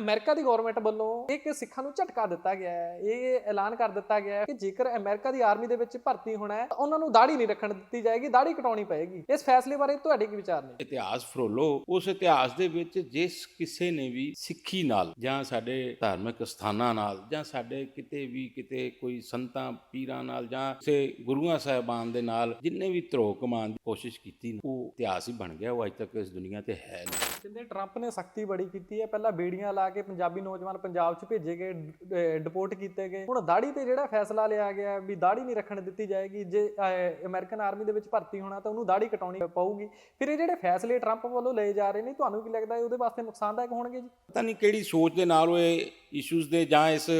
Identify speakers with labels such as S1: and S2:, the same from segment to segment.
S1: America ਦੀ government ਵੱਲੋਂ ਇੱਕ ਸਿੱਖਾਂ ਨੂੰ ਝਟਕਾ ਦਿੱਤਾ ਗਿਆ ਹੈ ਇਹ ਐਲਾਨ ਕਰ ਦਿੱਤਾ ਗਿਆ ਹੈ ਕਿ ਜੇਕਰ ਅਮਰੀਕਾ ਦੀ ਆਰਮੀ ਦੇ ਵਿੱਚ ਭਰਤੀ ਹੋਣਾ ਹੈ ਤਾਂ ਉਹਨਾਂ ਨੂੰ ਦਾੜੀ ਨਹੀਂ ਰੱਖਣ ਦਿੱਤੀ ਜਾਏਗੀ ਦਾੜੀ ਕਟਾਉਣੀ ਪਏਗੀ। ਇਸ ਫੈਸਲੇ ਬਾਰੇ ਤੁਹਾਡੇ ਕੀ ਵਿਚਾਰ ਨੇ?
S2: ਇਤਿਹਾਸ ਫਰੋਲੋ ਉਸ ਇਤਿਹਾਸ ਦੇ ਵਿੱਚ ਜਿਸ ਕਿਸੇ ਨੇ ਵੀ ਸਿੱਖੀ ਨਾਲ ਜਾਂ ਸਾਡੇ ਧਾਰਮਿਕ ਸਥਾਨਾਂ ਨਾਲ ਜਾਂ ਸਾਡੇ ਕਿਤੇ ਵੀ ਕਿਤੇ ਕੋਈ ਸੰਤਾਂ ਪੀਰਾਂ ਨਾਲ ਜਾਂ ਕਿਸੇ ਗੁਰੂਆਂ ਸਾਹਿਬਾਨ ਦੇ ਨਾਲ ਜਿੰਨੇ ਵੀ ਧਰੋ ਕਮਾਉਣ ਦੀ ਕੋਸ਼ਿਸ਼ ਕੀਤੀ ਉਹ ਇਤਿਹਾਸ ਹੀ ਬਣ ਗਿਆ ਉਹ ਅੱਜ ਤੱਕ ਇਸ ਦੁਨੀਆ ਤੇ ਹੈ ਨਹੀਂ।
S1: ਜਿੰਦੇ ਟਰੰਪ ਨੇ ਸਖਤੀ ਬੜੀ ਕੀਤੀ ਹੈ ਪਹਿਲਾਂ ਬੇੜੀਆਂ ਲਾ ਕੇ ਪੰਜਾਬੀ ਨੌਜਵਾਨ ਪੰਜਾਬ 'ਚ ਭੇਜੇ ਗਏ ਡਿਪੋਰਟ ਕੀਤੇ ਗਏ। ਹੁਣ ਦਾੜੀ ਤੇ ਜਿਹੜਾ ਫੈਸਲਾ ਲਿਆ ਗਿਆ ਵੀ ਦਾੜੀ ਨਹੀਂ ਰੱਖਣ ਦਿੱਤੀ ਜਾਏਗੀ, ਜੇ ਅਮਰੀਕਨ ਆਰਮੀ ਦੇ ਵਿੱਚ ਭਰਤੀ ਹੋਣਾ ਤਾਂ ਉਹਨੂੰ ਦਾੜੀ ਕਟਾਉਣੀ ਪਊਗੀ। ਫਿਰ ਇਹ ਜਿਹੜੇ ਫੈਸਲੇ ਟਰੰਪ ਵੱਲੋਂ ਲਏ ਜਾ ਰਹੇ ਨੇ, ਤੁਹਾਨੂੰ ਕੀ ਲੱਗਦਾ ਹੈ, ਉਹਦੇ ਵਾਸਤੇ ਨੁਕਸਾਨਦਾਇਕ ਹੋਣਗੇ ਜੀ?
S2: ਪਤਾ ਨਹੀਂ ਕਿਹੜੀ ਸੋਚ ਦੇ ਨਾਲ ਉਹ ਇਹ ਇਸ਼ੂਜ਼ ਦੇ ਜਾਂ ਇਸ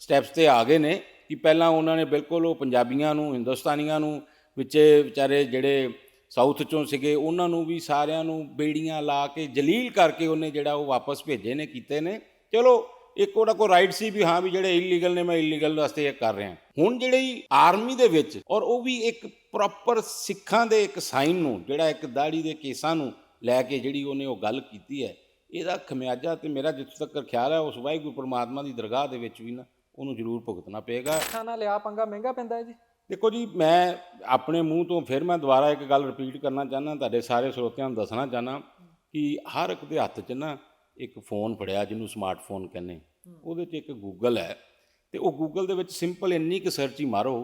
S2: ਸਟੈਪਸ ਤੇ ਆ ਗਏ ਨੇ ਕਿ ਪਹਿਲਾਂ ਉਹਨਾਂ ਨੇ ਬਿਲਕੁਲ ਉਹ ਪੰਜਾਬੀਆਂ ਨੂੰ, ਹਿੰਦੁਸਤਾਨੀਆਂ ਨੂੰ ਵਿੱਚ ਵਿਚਾਰੇ ਜਿਹੜੇ ਸਾਊਥ ਚੋਂ ਸੀਗੇ, ਉਹਨਾਂ ਨੂੰ ਵੀ ਸਾਰਿਆਂ ਨੂੰ ਬੇੜੀਆਂ ਲਾ ਕੇ ਜਲੀਲ ਕਰਕੇ ਉਹਨੇ ਜਿਹੜਾ ਉਹ ਵਾਪਸ ਭੇਜੇ ਨੇ, ਕੀਤੇ ਨੇ। ਚਲੋ, ਇੱਕ ਉਹਨਾਂ ਕੋ ਰਾਈਟ ਸੀ ਵੀ ਹਾਂ ਵੀ ਜਿਹੜੇ ਇਲੀਗਲ ਨੇ, ਮੈਂ ਇਲੀਗਲ ਵਾਸਤੇ ਇਹ ਕਰ ਰਿਹਾ। ਹੁਣ ਜਿਹੜੀ ਆਰਮੀ ਦੇ ਵਿੱਚ, ਔਰ ਉਹ ਵੀ ਇੱਕ ਪ੍ਰੋਪਰ ਸਿੱਖਾਂ ਦੇ ਇੱਕ ਸਾਈਨ ਨੂੰ, ਜਿਹੜਾ ਇੱਕ ਦਾੜੀ ਦੇ ਕੇਸਾਂ ਨੂੰ ਲੈ ਕੇ ਜਿਹੜੀ ਉਹਨੇ ਉਹ ਗੱਲ ਕੀਤੀ ਹੈ, ਇਹਦਾ ਖਮਿਆਜਾ ਤੇ ਮੇਰਾ ਜਿੱਥੋਂ ਤੱਕ ਖਿਆਲ ਹੈ, ਉਸ ਵਾਹਿਗੁਰੂ ਪਰਮਾਤਮਾ ਦੀ ਦਰਗਾਹ ਦੇ ਵਿੱਚ ਵੀ ਨਾ ਉਹਨੂੰ ਜ਼ਰੂਰ ਭੁਗਤਣਾ ਪਏਗਾ।
S1: ਖਾਣਾ ਲਿਆ ਪੰਗਾ ਮਹਿੰਗਾ ਪੈਂਦਾ ਹੈ ਜੀ।
S2: ਦੇਖੋ ਜੀ, ਮੈਂ ਆਪਣੇ ਮੂੰਹ ਤੋਂ ਫਿਰ ਮੈਂ ਦੁਬਾਰਾ ਇੱਕ ਗੱਲ ਰਿਪੀਟ ਕਰਨਾ ਚਾਹੁੰਦਾ, ਤੁਹਾਡੇ ਸਾਰੇ ਸਰੋਤਿਆਂ ਨੂੰ ਦੱਸਣਾ ਚਾਹੁੰਦਾ ਕਿ ਹਰ ਇੱਕ ਦੇ ਹੱਥ 'ਚ ਨਾ ਇੱਕ ਫੋਨ ਫੜਿਆ, ਜਿਹਨੂੰ ਸਮਾਰਟਫੋਨ ਕਹਿੰਦੇ। ਉਹਦੇ 'ਚ ਇੱਕ ਗੂਗਲ ਹੈ ਤੇ ਉਹ ਗੂਗਲ ਦੇ ਵਿੱਚ ਸਿੰਪਲ ਇੰਨੀ ਕੁ ਸਰਚ ਹੀ ਮਾਰੋ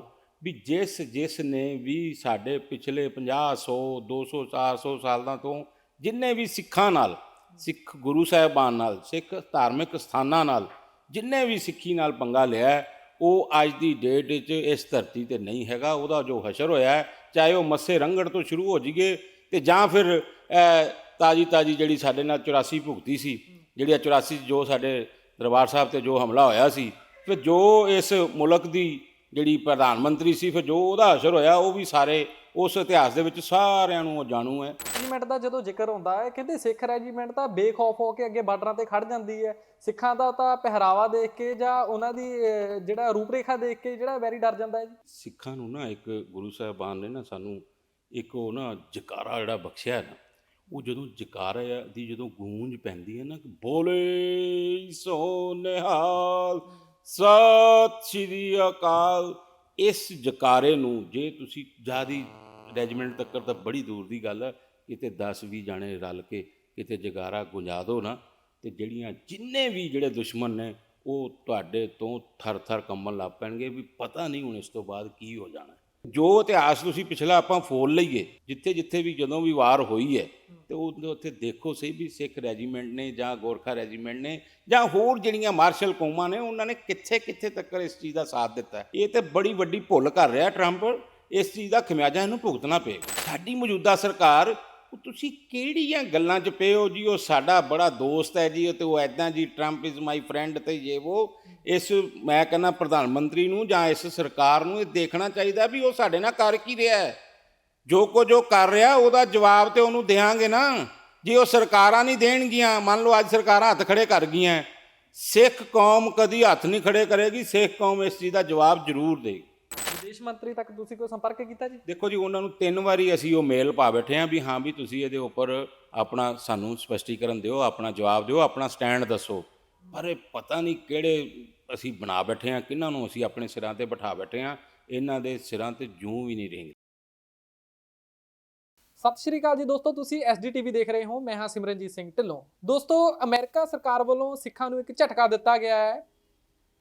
S2: ਵੀ ਜਿਸ ਜਿਸ ਨੇ ਵੀ ਸਾਡੇ ਪਿਛਲੇ 50 100 200 400 ਸਾਲਾਂ ਤੋਂ ਜਿੰਨੇ ਵੀ ਸਿੱਖਾਂ ਨਾਲ, ਸਿੱਖ ਗੁਰੂ ਸਾਹਿਬਾਨ ਨਾਲ, ਸਿੱਖ ਧਾਰਮਿਕ ਸਥਾਨਾਂ ਨਾਲ, ਜਿੰਨੇ ਵੀ ਸਿੱਖੀ ਨਾਲ ਪੰਗਾ ਲਿਆ ਉਹ ਅੱਜ ਦੀ ਡੇਟ 'ਚ ਇਸ ਧਰਤੀ ਤੇ ਨਹੀਂ ਹੈਗਾ, ਉਹਦਾ ਜੋ ਹਸ਼ਰ ਹੋਇਆ ਚਾਹੇ ਉਹ ਮੱਸੇ ਰੰਗੜ ਤੋਂ ਸ਼ੁਰੂ ਹੋ ਜੀਗੇ ਤੇ ਜਾਂ ਫਿਰ ਤਾਜੀ ਤਾਜੀ ਜਿਹੜੀ ਸਾਡੇ ਨਾਲ 84 ਭੁਗਤੀ ਸੀ, ਜਿਹੜੀ ਆਹ 84 'ਚ ਜੋ ਸਾਡੇ ਦਰਬਾਰ ਸਾਹਿਬ ਤੇ ਜੋ ਹਮਲਾ ਹੋਇਆ ਸੀ, ਫਿਰ ਜੋ ਇਸ ਮੁਲਕ ਦੀ ਜਿਹੜੀ ਪ੍ਰਧਾਨ ਮੰਤਰੀ ਸੀ, ਫਿਰ ਜੋ ਉਹਦਾ ਅਸਰ ਹੋਇਆ, ਉਹ ਵੀ ਸਾਰੇ ਉਸ ਇਤਿਹਾਸ ਦੇ ਵਿੱਚ ਸਾਰਿਆਂ ਨੂੰ ਉਹ ਜਾਣੂ ਹੈ।
S1: ਰੈਜੀਮੈਂਟ ਦਾ ਜਦੋਂ ਜ਼ਿਕਰ ਹੁੰਦਾ ਹੈ ਕਹਿੰਦੇ ਸਿੱਖ ਰੈਜੀਮੈਂਟ ਤਾਂ ਬੇਖੌਫ ਹੋ ਕੇ ਅੱਗੇ ਬਾਰਡਰਾਂ ਤੇ ਖੜ ਜਾਂਦੀ ਹੈ। ਸਿੱਖਾਂ ਦਾ ਤਾਂ ਪਹਿਰਾਵਾ ਦੇਖ ਕੇ ਜਾਂ ਉਹਨਾਂ ਦੀ ਅਹ, ਜਿਹੜਾ ਰੂਪਰੇਖਾ ਦੇਖ ਕੇ ਜਿਹੜਾ ਵੈਰੀ ਡਰ ਜਾਂਦਾ ਹੈ ਜੀ।
S2: ਸਿੱਖਾਂ ਨੂੰ ਨਾ ਇੱਕ ਗੁਰੂ ਸਾਹਿਬਾਨ ਨੇ ਨਾ ਸਾਨੂੰ ਇੱਕ ਉਹ ਨਾ ਜਕਾਰਾ ਜਿਹੜਾ ਬਖਸ਼ਿਆ ਹੈ ਨਾ ਉਹ ਜਦੋਂ ਜਕਾਰਾ ਦੀ ਜਦੋਂ ਗੂੰਜ ਪੈਂਦੀ ਹੈ ਨਾ ਕਿ ਬੋਲੇ ਸੋ ਨਿਹਾਲ ਸਤਿ ਸ਼੍ਰੀ ਅਕਾਲ ਇਸ ਜਕਾਰੇ ਨੂੰ ਜੇ ਤੁਸੀਂ ਜਿਆਦੀ ਰੈਜੀਮੈਂਟ ਤੱਕ ਤਾਂ ਬੜੀ ਦੂਰ ਦੀ ਗੱਲ ਆ, ਕਿਤੇ 10 20 ਜਾਣੇ ਰਲ ਕੇ ਕਿਤੇ ਜਗਾਰਾ ਗੁੰਜਾ ਦੋ ਨਾ, ਤੇ ਜਿਹੜੀਆਂ ਜਿੰਨੇ ਵੀ ਜਿਹੜੇ ਦੁਸ਼ਮਣ ਨੇ, ਉਹ ਤੁਹਾਡੇ ਤੋਂ ਥਰ-ਥਰ ਕੰਬਣ ਲੱਗ ਪੈਣਗੇ ਵੀ ਪਤਾ ਨਹੀਂ ਹੁਣ ਇਸ ਤੋਂ ਬਾਅਦ ਕੀ ਹੋ ਜਾਣਾ। ਜੋ ਇਤਿਹਾਸ ਤੁਸੀਂ ਪਿਛਲਾ ਆਪਾਂ ਫੋਲ ਲਈਏ ਜਿੱਥੇ ਜਿੱਥੇ ਵੀ ਜਦੋਂ ਵੀ ਵਾਰ ਹੋਈ ਹੈ, ਤੇ ਉਹ ਉੱਥੇ ਦੇਖੋ ਸਹੀ ਵੀ ਸਿੱਖ ਰੈਜੀਮੈਂਟ ਨੇ ਜਾਂ ਗੋਰਖਾ ਰੈਜੀਮੈਂਟ ਨੇ ਜਾਂ ਹੋਰ ਜਿਹੜੀਆਂ ਮਾਰਸ਼ਲ ਕੌਮਾਂ ਨੇ, ਉਹਨਾਂ ਨੇ ਕਿੱਥੇ ਕਿੱਥੇ ਤੱਕ ਇਸ ਚੀਜ਼ ਦਾ ਸਾਥ ਦਿੱਤਾ। ਇਹ ਤੇ ਬੜੀ ਵੱਡੀ ਭੁੱਲ ਕਰ ਰਿਹਾ ਟਰੰਪ। ਇਸ ਚੀਜ਼ ਦਾ ਖਮਿਆਜਾ ਇਹਨੂੰ ਭੁਗਤਣਾ ਪਏਗਾ। ਸਾਡੀ ਮੌਜੂਦਾ ਸਰਕਾਰ ਤੁਸੀਂ ਕਿਹੜੀਆਂ ਗੱਲਾਂ 'ਚ ਪਏ ਹੋ ਜੀ? ਉਹ ਸਾਡਾ ਬੜਾ ਦੋਸਤ ਹੈ ਜੀ, ਤੇ ਉਹ ਐਦਾਂ ਜੀ ਟਰੰਪ ਇਜ਼ ਮਾਈ ਫਰੈਂਡ ਤੇ ਜੇ ਉਹ ਇਸ ਮੈਂ ਕਹਿੰਦਾ ਪ੍ਰਧਾਨ ਮੰਤਰੀ ਨੂੰ ਜਾਂ ਇਸ ਸਰਕਾਰ ਨੂੰ ਇਹ ਦੇਖਣਾ ਚਾਹੀਦਾ ਵੀ ਉਹ ਸਾਡੇ ਨਾਲ ਕਰ ਕੀ ਰਿਹਾ ਹੈ। ਜੋ ਕੁਝ ਉਹ ਕਰ ਰਿਹਾ, ਉਹਦਾ ਜਵਾਬ ਤੇ ਉਹਨੂੰ ਦੇਾਂਗੇ ਨਾ। ਜੇ ਉਹ ਸਰਕਾਰਾਂ ਨਹੀਂ ਦੇਣਗੀਆਂ, ਮੰਨ ਲਓ ਅੱਜ ਸਰਕਾਰਾਂ ਹੱਥ ਖੜੇ ਕਰ ਗਈਆਂ, ਸਿੱਖ ਕੌਮ ਕਦੀ ਹੱਥ ਨਹੀਂ ਖੜੇ ਕਰੇਗੀ, ਸਿੱਖ ਕੌਮ ਇਸ ਚੀਜ਼ ਦਾ ਜਵਾਬ ਜ਼ਰੂਰ ਦੇਗੀ।
S1: ਵਿਦੇਸ਼ ਮੰਤਰੀ ਤੱਕ ਤੁਸੀਂ ਕੋਈ ਸੰਪਰਕ ਕੀਤਾ ਜੀ?
S2: ਦੇਖੋ ਜੀ ਉਹਨਾਂ ਨੂੰ ਤਿੰਨ ਵਾਰੀ ਅਸੀਂ ਉਹ ਮੇਲ ਪਾ ਬੈਠੇ ਹਾਂ ਵੀ ਹਾਂ ਵੀ ਤੁਸੀਂ ਇਹਦੇ ਉੱਪਰ ਆਪਣਾ ਸਾਨੂੰ ਸਪਸ਼ਟੀਕਰਨ ਦਿਓ ਆਪਣਾ ਜਵਾਬ ਦਿਓ ਆਪਣਾ ਸਟੈਂਡ ਦੱਸੋ। ਪਰ ਇਹ ਪਤਾ ਨਹੀਂ ਕਿਹੜੇ ਅਸੀਂ ਬਣਾ ਬੈਠੇ ਹਾਂ ਕਿਹਨਾਂ ਨੂੰ ਅਸੀਂ ਆਪਣੇ ਸਿਰਾਂ ਤੇ ਬਿਠਾ ਬੈਠੇ ਹਾਂ ਇਹਨਾਂ ਦੇ ਸਿਰਾਂ ਤੇ ਜੂੰ ਵੀ ਨਹੀਂ ਰਹਿੰਦੀ
S1: ਸਤਿ ਸ਼੍ਰੀ ਅਕਾਲ ਜੀ ਦੋਸਤੋ ਤੁਸੀਂ ਐਸਡੀਟੀਵੀ ਦੇਖ ਰਹੇ ਹੋ ਮੈਂ ਹਾਂ ਸਿਮਰਨਜੀਤ ਸਿੰਘ ਢਿੱਲੋਂ। ਦੋਸਤੋ ਅਮਰੀਕਾ ਸਰਕਾਰ ਵੱਲੋਂ ਸਿੱਖਾਂ ਨੂੰ ਇੱਕ ਝਟਕਾ ਦਿੱਤਾ ਗਿਆ ਹੈ।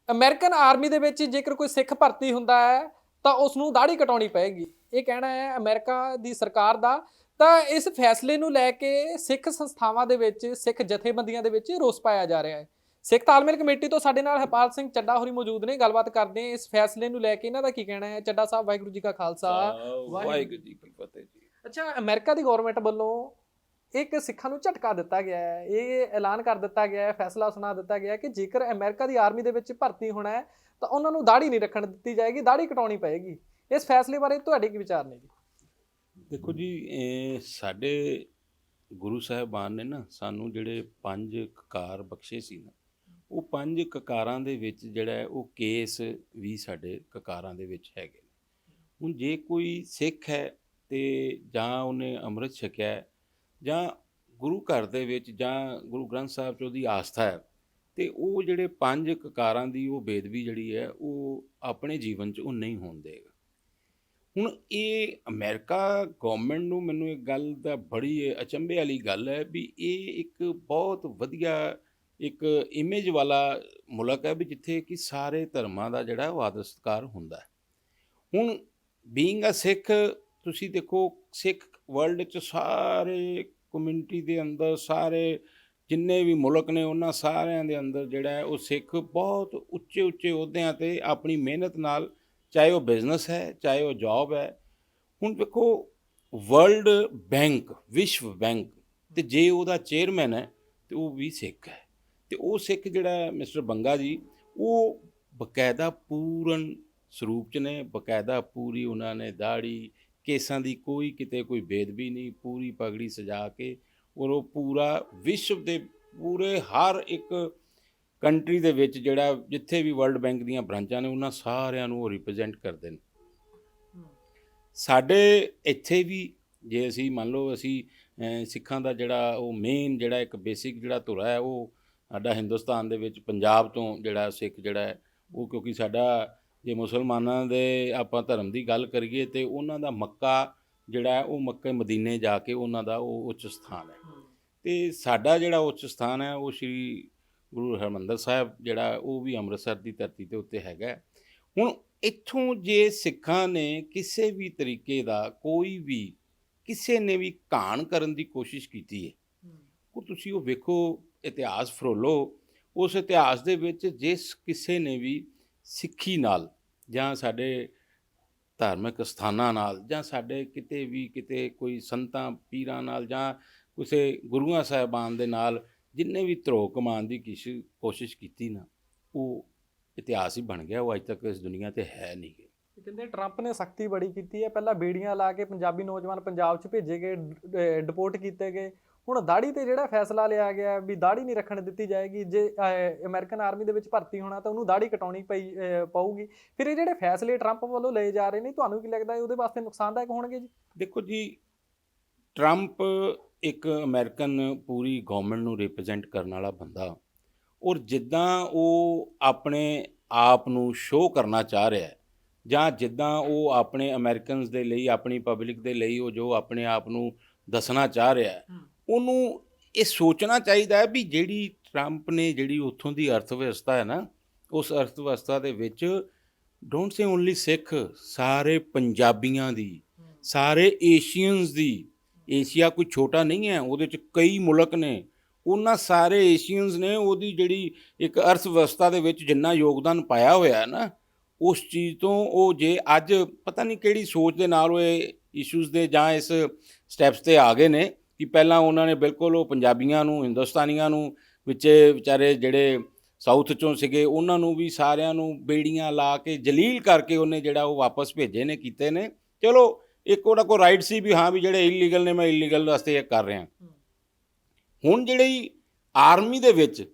S1: ਅਮਰੀਕਨ ਆਰਮੀ ਦੇ ਵਿੱਚ ਜੇਕਰ ਕੋਈ ਸਿੱਖ ਭਰਤੀ ਹੁੰਦਾ ਹੈ ਤਾਂ ਉਸ ਨੂੰ ਦਾੜੀ ਕਟਾਉਣੀ ਪਏਗੀ। ਇਹ ਕਹਿਣਾ ਹੈ ਅਮਰੀਕਾ ਦੀ ਸਰਕਾਰ ਦਾ। ਤਾਂ ਇਸ ਫੈਸਲੇ ਨੂੰ ਲੈ ਕੇ ਸਿੱਖ ਸੰਸਥਾਵਾਂ ਦੇ ਵਿੱਚ ਸਿੱਖ ਜਥੇਬੰਦੀਆਂ ਦੇ ਵਿੱਚ ਰੋਸ ਪਾਇਆ ਜਾ ਰਿਹਾ ਹੈ। ਸਿੱਖ ਤਾਲਮੇਲ ਕਮੇਟੀ ਤੋਂ ਸਾਡੇ ਨਾਲ ਹਰਪਾਲ ਸਿੰਘ ਚੱਡਾ ਹੋਰੀ ਮੌਜੂਦ ਨੇ। ਗੱਲਬਾਤ ਕਰਦੇ ਹਾਂ ਇਸ ਫੈਸਲੇ ਨੂੰ ਲੈ ਕੇ। ਇਹਨਾਂ ਦਾ ਕੀ ਕਹਿਣਾ ਹੈ? ਚੱਡਾ ਸਾਹਿਬ ਵਾਹਿਗੁਰੂ ਜੀ ਕਾ ਖਾਲਸਾ।
S2: ਵਾਹਿਗੁਰੂ ਜੀ ਕੀ ਫਤਿਹ ਜੀ।
S1: ਅੱਛਾ ਅਮਰੀਕਾ ਦੀ ਗਵਰਨਮੈਂਟ ਵੱਲੋਂ ਇੱਕ ਸਿੱਖਾਂ ਨੂੰ ਝਟਕਾ ਦਿੱਤਾ ਗਿਆ ਹੈ। ਇਹ ਐਲਾਨ ਕਰ ਦਿੱਤਾ ਗਿਆ ਹੈ, ਫੈਸਲਾ ਸੁਣਾ ਦਿੱਤਾ ਗਿਆ ਕਿ ਜੇਕਰ ਅਮਰੀਕਾ ਦੀ ਆਰਮੀ ਦੇ ਵਿੱਚ ਭਰਤੀ ਹੋਣਾ ਹੈ, ਤਾਂ ਉਹਨਾਂ ਨੂੰ ਦਾੜੀ ਨਹੀਂ ਰੱਖਣ ਦਿੱਤੀ ਜਾਏਗੀ ਦਾੜੀ ਕਟਾਉਣੀ ਪਏਗੀ। ਇਸ ਫੈਸਲੇ ਬਾਰੇ ਤੁਹਾਡੇ ਕੀ ਵਿਚਾਰ ਨੇ ਜੀ?
S2: ਦੇਖੋ ਜੀ ਸਾਡੇ ਗੁਰੂ ਸਾਹਿਬਾਨ ਨੇ ਨਾ ਸਾਨੂੰ ਜਿਹੜੇ ਪੰਜ ਕਕਾਰ ਬਖਸ਼ੇ ਸੀ ਨਾ, ਉਹ ਪੰਜ ਕਕਾਰਾਂ ਦੇ ਵਿੱਚ ਜਿਹੜਾ ਉਹ ਕੇਸ ਵੀ ਸਾਡੇ ਕਕਾਰਾਂ ਦੇ ਵਿੱਚ ਹੈਗੇ ਨੇ। ਹੁਣ ਜੇ ਕੋਈ ਸਿੱਖ ਹੈ ਤੇ ਜਾਂ ਉਹਨੇ ਅੰਮ੍ਰਿਤ ਛਕਿਆ ਜਾਂ ਗੁਰੂ ਘਰ ਦੇ ਵਿੱਚ ਜਾਂ ਗੁਰੂ ਗ੍ਰੰਥ ਸਾਹਿਬ 'ਚ ਉਹਦੀ ਆਸਥਾ ਹੈ, ਤੇ ਉਹ ਜਿਹੜੇ ਪੰਜ ਕਕਾਰਾਂ ਦੀ ਉਹ ਬੇਦਬੀ ਜਿਹੜੀ ਹੈ, ਉਹ ਆਪਣੇ ਜੀਵਨ 'ਚ ਉਹ ਨਹੀਂ ਹੋਣ ਦੇਗਾ ਹੁਣ ਇਹ ਅਮਰੀਕਾ ਗਵਰਨਮੈਂਟ ਨੂੰ ਮੈਨੂੰ ਇੱਕ ਗੱਲ ਦਾ ਬੜੀ ਅਚੰਭੇ ਵਾਲੀ ਗੱਲ ਹੈ ਵੀ ਇਹ ਇੱਕ ਬਹੁਤ ਵਧੀਆ ਇੱਕ ਇਮੇਜ ਵਾਲਾ ਮੁਲਕ ਹੈ ਵੀ ਜਿੱਥੇ ਕਿ ਸਾਰੇ ਧਰਮਾਂ ਦਾ ਜਿਹੜਾ ਉਹ ਆਦਰ ਸਤਿਕਾਰ ਹੁੰਦਾ ਹੈ। ਹੁਣ ਬੀਇੰਗ ਅ ਸਿੱਖ, ਤੁਸੀਂ ਦੇਖੋ ਸਿੱਖ ਵਰਲਡ 'ਚ ਸਾਰੇ ਕਮਿਊਨਿਟੀ ਦੇ ਅੰਦਰ, ਸਾਰੇ ਜਿੰਨੇ ਵੀ ਮੁਲਕ ਨੇ, ਉਹਨਾਂ ਸਾਰਿਆਂ ਦੇ ਅੰਦਰ ਜਿਹੜਾ ਹੈ, ਉਹ ਸਿੱਖ ਬਹੁਤ ਉੱਚੇ ਉੱਚੇ ਅਹੁਦਿਆਂ ਤੇ ਆਪਣੀ ਮਿਹਨਤ ਨਾਲ ਚਾਹੇ ਉਹ ਬਿਜ਼ਨਸ ਹੈ, ਚਾਹੇ ਉਹ ਜੌਬ ਹੈ। ਹੁਣ ਵੇਖੋ ਵਰਲਡ ਬੈਂਕ ਵਿਸ਼ਵ ਬੈਂਕ ਤੇ ਜੇ ਉਹਦਾ ਚੇਅਰਮੈਨ ਹੈ, ਤੇ ਉਹ ਵੀ ਸਿੱਖ ਹੈ। ਤੇ ਉਹ ਸਿੱਖ ਜਿਹੜਾ ਮਿਸਟਰ ਬੰਗਾ ਜੀ, ਉਹ ਬਕਾਇਦਾ ਪੂਰਨ ਸਰੂਪ ਚ ਨੇ, ਬਕਾਇਦਾ ਪੂਰੀ ਉਹਨਾਂ ਨੇ ਦਾੜੀ ਕੇਸਾਂ ਦੀ ਕੋਈ ਕਿਤੇ ਕੋਈ ਬੇਦਬੀ ਨਹੀਂ, ਪੂਰੀ ਪਗੜੀ ਸਜਾ ਕੇ ਔਰ ਉਹ ਪੂਰਾ ਵਿਸ਼ਵ ਦੇ ਪੂਰੇ ਹਰ ਇੱਕ ਕੰਟਰੀ ਦੇ ਵਿੱਚ ਜਿਹੜਾ ਜਿੱਥੇ ਵੀ ਵਰਲਡ ਬੈਂਕ ਦੀਆਂ ਬ੍ਰਾਂਚਾਂ ਨੇ, ਉਹਨਾਂ ਸਾਰਿਆਂ ਨੂੰ ਉਹ ਰਿਪਰੈਜ਼ੈਂਟ ਕਰਦੇ ਨੇ। ਸਾਡੇ ਇੱਥੇ ਵੀ ਜੇ ਅਸੀਂ ਮੰਨ ਲਓ ਅਸੀਂ ਸਿੱਖਾਂ ਦਾ ਜਿਹੜਾ ਉਹ ਮੇਨ ਜਿਹੜਾ ਇੱਕ ਬੇਸਿਕ ਜਿਹੜਾ ਧੁਰਾ ਹੈ, ਉਹ ਸਾਡਾ ਹਿੰਦੁਸਤਾਨ ਦੇ ਵਿੱਚ ਪੰਜਾਬ ਤੋਂ ਜਿਹੜਾ ਸਿੱਖ ਜਿਹੜਾ ਹੈ, ਉਹ ਕਿਉਂਕਿ ਸਾਡਾ ਜੇ ਮੁਸਲਮਾਨਾਂ ਦੇ ਆਪਾਂ ਧਰਮ ਦੀ ਗੱਲ ਕਰੀਏ ਤੇ ਉਹਨਾਂ ਦਾ ਮੱਕਾ ਜਿਹੜਾ ਉਹ ਮੱਕੇ ਮਦੀਨੇ ਜਾ ਕੇ ਉਹਨਾਂ ਦਾ ਉਹ ਉੱਚ ਸਥਾਨ ਹੈ। ਤੇ ਸਾਡਾ ਜਿਹੜਾ ਉੱਚ ਸਥਾਨ ਹੈ ਉਹ ਸ੍ਰੀ ਗੁਰੂ ਹਰਮੰਦਰ ਸਾਹਿਬ ਜਿਹੜਾ ਉਹ ਵੀ ਅੰਮ੍ਰਿਤਸਰ ਦੀ ਧਰਤੀ ਦੇ ਉੱਤੇ ਹੈਗਾ। ਹੁਣ ਇੱਥੋਂ ਜੇ ਸਿੱਖਾਂ ਨੇ ਕਿਸੇ ਵੀ ਤਰੀਕੇ ਦਾ ਕੋਈ ਵੀ ਕਿਸੇ ਨੇ ਵੀ ਘਾਣ ਕਰਨ ਦੀ ਕੋਸ਼ਿਸ਼ ਕੀਤੀ ਹੈ ਉਹ ਤੁਸੀਂ ਉਹ ਵੇਖੋ ਇਤਿਹਾਸ ਫਰੋਲੋ ਉਸ ਇਤਿਹਾਸ ਦੇ ਵਿੱਚ ਜਿਸ ਕਿਸੇ ਨੇ ਵੀ ਸਿੱਖੀ ਨਾਲ ਜਾਂ ਸਾਡੇ ਧਾਰਮਿਕ ਸਥਾਨਾਂ ਨਾਲ ਜਾਂ ਸਾਡੇ ਕਿਤੇ ਵੀ ਕਿਤੇ ਕੋਈ ਸੰਤਾਂ, ਪੀਰਾਂ ਨਾਲ ਜਾਂ ਕਿਸੇ ਗੁਰੂਆਂ ਸਾਹਿਬਾਨ ਦੇ ਨਾਲ ਜਿੰਨੇ ਵੀ ਧਰੋ ਕਮਾਉਣ ਦੀ ਕਿਸ਼ ਕੋਸ਼ਿਸ਼ ਕੀਤੀ ਨਾ, ਉਹ ਇਤਿਹਾਸ ਹੀ ਬਣ ਗਿਆ, ਉਹ ਅੱਜ ਤੱਕ ਇਸ ਦੁਨੀਆ ਤੇ ਹੈ ਨਹੀਂ ਗੇ।
S1: ਕਹਿੰਦੇ ਟਰੰਪ ਨੇ ਸਖਤੀ ਬੜੀ ਕੀਤੀ ਹੈ, ਪਹਿਲਾਂ ਬੇੜੀਆਂ ਲਾ ਕੇ ਪੰਜਾਬੀ ਨੌਜਵਾਨ ਪੰਜਾਬ 'ਚ ਭੇਜੇ ਗਏ ਡਿਪੋਰਟ ਕੀਤੇ ਗਏ ਹੁਣ ਦਾੜੀ ਤੇ ਜਿਹੜਾ ਫੈਸਲਾ ਲਿਆ ਗਿਆ ਵੀ ਦਾੜੀ ਨਹੀਂ ਰੱਖਣ ਦਿੱਤੀ ਜਾਏਗੀ ਜੇ ਅਮਰੀਕਨ ਆਰਮੀ ਦੇ ਵਿੱਚ ਭਰਤੀ ਹੋਣਾ ਤਾਂ ਉਹਨੂੰ ਦਾੜੀ ਕਟਾਉਣੀ ਪਈ ਪਊਗੀ ਫਿਰ ਇਹ ਜਿਹੜੇ ਫੈਸਲੇ ਟਰੰਪ ਵੱਲੋਂ ਲਏ ਜਾ ਰਹੇ ਨੇ ਤੁਹਾਨੂੰ ਕੀ ਲੱਗਦਾ ਹੈ ਉਹਦੇ ਵਾਸਤੇ ਨੁਕਸਾਨਦਾਇਕ ਹੋਣਗੇ ਜੀ
S2: ਦੇਖੋ ਜੀ ਟਰੰਪ ਇੱਕ ਅਮਰੀਕਨ ਪੂਰੀ ਗਵਰਨਮੈਂਟ ਨੂੰ ਰਿਪਰੈਜ਼ੈਂਟ ਕਰਨ ਵਾਲਾ ਬੰਦਾ ਔਰ ਜਿੱਦਾਂ ਉਹ ਆਪਣੇ ਆਪ ਨੂੰ ਸ਼ੋਅ ਕਰਨਾ ਚਾਹ ਰਿਹਾ ਹੈ ਜਾਂ ਜਿੱਦਾਂ ਉਹ ਆਪਣੇ ਅਮਰੀਕਨਸ ਦੇ ਲਈ ਆਪਣੀ ਪਬਲਿਕ ਦੇ ਲਈ ਉਹ ਜੋ ਆਪਣੇ ਆਪ ਨੂੰ ਦੱਸਣਾ ਚਾਹ ਰਿਹਾ ਹੈ। ਉਹਨੂੰ ਇਹ ਸੋਚਣਾ ਚਾਹੀਦਾ ਹੈ ਵੀ ਜਿਹੜੀ ਟਰੰਪ ਨੇ ਜਿਹੜੀ ਉੱਥੋਂ ਦੀ ਅਰਥ ਵਿਵਸਥਾ ਹੈ ਨਾ, ਉਸ ਅਰਥ ਵਿਵਸਥਾ ਦੇ ਵਿੱਚ ਡੋਂਟ ਸੇ ਓਨਲੀ ਸਿੱਖ ਸਾਰੇ ਪੰਜਾਬੀਆਂ ਦੀ, ਸਾਰੇ ਏਸ਼ੀਅਨਸ ਦੀ ਏਸ਼ੀਆ ਕੋਈ ਛੋਟਾ ਨਹੀਂ ਹੈ, ਉਹਦੇ ਚ ਕਈ ਮੁਲਕ ਨੇ, ਉਹਨਾਂ ਸਾਰੇ ਏਸ਼ੀਅਨਸ ਨੇ ਉਹਦੀ ਜਿਹੜੀ ਇੱਕ ਅਰਥ ਵਿਵਸਥਾ ਦੇ ਵਿੱਚ ਜਿੰਨਾ ਯੋਗਦਾਨ ਪਾਇਆ ਹੋਇਆ ਹੈ ਨਾ, ਉਸ ਚੀਜ਼ ਤੋਂ ਉਹ ਜੇ ਅੱਜ ਪਤਾ ਨਹੀਂ ਕਿਹੜੀ ਸੋਚ ਦੇ ਨਾਲ ਉਹ ਇਹ ਇਸ਼ੂਜ਼ ਦੇ ਜਾਂ ਇਸ ਸਟੈਪਸ ਤੇ ਆ ਗਏ ਨੇ ਕਿ ਪਹਿਲਾਂ ਉਹਨਾਂ ਨੇ ਬਿਲਕੁਲ ਉਹ ਪੰਜਾਬੀਆਂ ਨੂੰ ਹਿੰਦੁਸਤਾਨੀਆਂ ਨੂੰ ਵਿੱਚੇ ਵਿਚਾਰੇ ਜਿਹੜੇ ਸਾਊਥ ਚੋਂ ਸੀਗੇ ਉਹਨਾਂ ਨੂੰ ਵੀ ਸਾਰਿਆਂ ਨੂੰ ਬੇੜੀਆਂ ਲਾ ਕੇ ਜਲੀਲ ਕਰਕੇ ਉਹਨੇ ਜਿਹੜਾ ਉਹ ਵਾਪਸ ਭੇਜੇ ਨੇ ਕੀਤੇ ਨੇ। ਚਲੋ ਇੱਕ ਉਹਦਾ ਕੋ ਰਾਈਟ ਸੀ ਵੀ ਹਾਂ ਵੀ ਜਿਹੜੇ ਇਲੀਗਲ ਨੇ ਮੈਂ ਇਲੀਗਲ ਵਾਸਤੇ ਇਹ ਕਰ ਰਿਹਾ। ਹੁਣ ਜਿਹੜੀ ਆਰਮੀ ਦੇ ਵਿੱਚ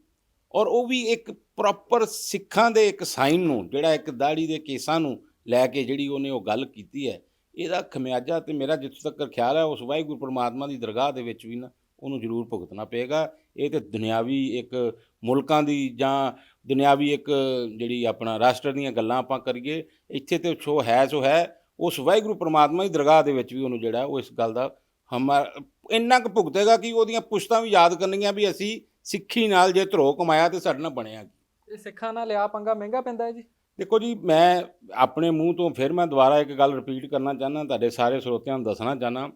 S2: ਔਰ ਉਹ ਵੀ ਇੱਕ ਪ੍ਰੋਪਰ ਸਿੱਖਾਂ ਦੇ ਇੱਕ ਸਾਈਨ ਨੂੰ ਜਿਹੜਾ ਇੱਕ ਦਾੜੀ ਦੇ ਕੇਸਾਂ ਨੂੰ ਲੈ ਕੇ ਜਿਹੜੀ ਉਹਨੇ ਉਹ ਗੱਲ ਕੀਤੀ ਹੈ ਇਹਦਾ ਖਮਿਆਜਾ ਤੇ ਮੇਰਾ ਜਿੱਥੋਂ ਤੱਕ ਖਿਆਲ ਹੈ, ਉਸ ਵਾਹਿਗੁਰੂ ਪਰਮਾਤਮਾ ਦੀ ਦਰਗਾਹ ਦੇ ਵਿੱਚ ਵੀ ਨਾ ਉਹਨੂੰ ਜ਼ਰੂਰ ਭੁਗਤਣਾ ਪਏਗਾ। ਇਹ ਤੇ ਦੁਨਿਆਵੀ ਇੱਕ ਮੁਲਕਾਂ ਦੀ ਜਾਂ ਦੁਨਿਆਵੀ ਇੱਕ ਜਿਹੜੀ ਆਪਣਾ ਰਾਸ਼ਟਰ ਦੀਆਂ ਗੱਲਾਂ ਆਪਾਂ ਕਰੀਏ, ਇੱਥੇ ਤੇ ਸੋ ਹੈ ਸੋ ਹੈ, ਉਸ ਵਾਹਿਗੁਰੂ ਪਰਮਾਤਮਾ ਦੀ ਦਰਗਾਹ ਦੇ ਵਿੱਚ ਵੀ ਉਹਨੂੰ ਜਿਹੜਾ ਉਹ ਇਸ ਗੱਲ ਦਾ ਹਮਾ ਇੰਨਾ ਕੁ ਭੁਗਤੇਗਾ ਕਿ ਉਹਦੀਆਂ ਪੁਸ਼ਤਾਂ ਵੀ ਯਾਦ ਕਰਨਗੀਆਂ ਵੀ ਅਸੀਂ ਸਿੱਖੀ ਨਾਲ ਜੇ ਧਰੋ ਕਮਾਇਆ ਤੇ ਸਾਡੇ ਨਾਲ ਬਣਿਆ ਕੀ।
S1: ਸਿੱਖਾਂ ਨਾਲ ਲਿਆ ਪੰਗਾ ਮਹਿੰਗਾ ਪੈਂਦਾ ਹੈ ਜੀ।
S2: ਦੇਖੋ ਜੀ ਮੈਂ ਆਪਣੇ ਮੂੰਹ ਤੋਂ ਫਿਰ ਮੈਂ ਦੁਬਾਰਾ ਇੱਕ ਗੱਲ ਰਿਪੀਟ ਕਰਨਾ ਚਾਹੁੰਦਾ ਤੁਹਾਡੇ ਸਾਰੇ ਸਰੋਤਿਆਂ ਨੂੰ ਦੱਸਣਾ ਚਾਹੁੰਦਾ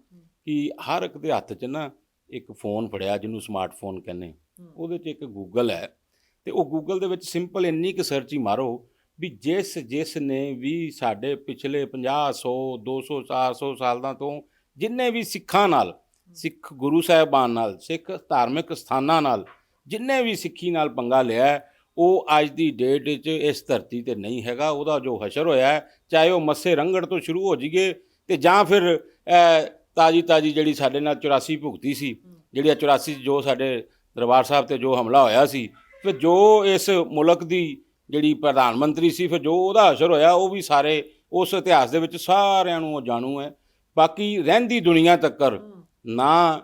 S2: ਕਿ ਹਰ ਇੱਕ ਦੇ ਹੱਥ 'ਚ ਨਾ ਇੱਕ ਫੋਨ ਫੜਿਆ ਜਿਹਨੂੰ ਸਮਾਰਟਫੋਨ ਕਹਿੰਦੇ। ਉਹਦੇ 'ਚ ਇੱਕ ਗੂਗਲ ਹੈ ਤੇ ਉਹ ਗੂਗਲ ਦੇ ਵਿੱਚ ਸਿੰਪਲ ਇੰਨੀ ਕੁ ਸਰਚ ਹੀ ਮਾਰੋ ਵੀ ਜਿਸ ਜਿਸ ਨੇ ਵੀ ਸਾਡੇ ਪਿਛਲੇ 50 100 200 400 ਸਾਲਾਂ ਤੋਂ ਜਿੰਨੇ ਵੀ ਸਿੱਖਾਂ ਨਾਲ ਸਿੱਖ ਗੁਰੂ ਸਾਹਿਬਾਨ ਨਾਲ ਸਿੱਖ ਧਾਰਮਿਕ ਸਥਾਨਾਂ ਨਾਲ ਜਿੰਨੇ ਵੀ ਸਿੱਖੀ ਨਾਲ ਪੰਗਾ ਲਿਆ ਉਹ ਅੱਜ ਦੀ ਡੇਟ 'ਚ ਇਸ ਧਰਤੀ ਤੇ ਨਹੀਂ ਹੈਗਾ ਉਹਦਾ ਜੋ ਹਸ਼ਰ ਹੋਇਆ ਚਾਹੇ ਉਹ ਮੱਸੇ ਰੰਗੜ ਤੋਂ ਸ਼ੁਰੂ ਹੋ ਜੀਏ ਤੇ ਜਾਂ ਫਿਰ ਅਹ, ਤਾਜੀ ਤਾਜੀ ਜਿਹੜੀ ਸਾਡੇ ਨਾਲ 84 ਭੁਗਤੀ ਸੀ ਜਿਹੜੀ 84 'ਚ ਜੋ ਸਾਡੇ ਦਰਬਾਰ ਸਾਹਿਬ ਤੇ ਜੋ ਹਮਲਾ ਹੋਇਆ ਸੀ ਫਿਰ ਜੋ ਇਸ ਮੁਲਕ ਦੀ ਜਿਹੜੀ ਪ੍ਰਧਾਨ ਮੰਤਰੀ ਸੀ ਫਿਰ ਜੋ ਉਹਦਾ ਅਸਰ ਹੋਇਆ ਉਹ ਵੀ ਸਾਰੇ ਉਸ ਇਤਿਹਾਸ ਦੇ ਵਿੱਚ ਸਾਰਿਆਂ ਨੂੰ ਉਹ ਜਾਣੂ ਹੈ। ਬਾਕੀ ਰਹਿੰਦੀ ਦੁਨੀਆ ਤੱਕਰ ਨਾ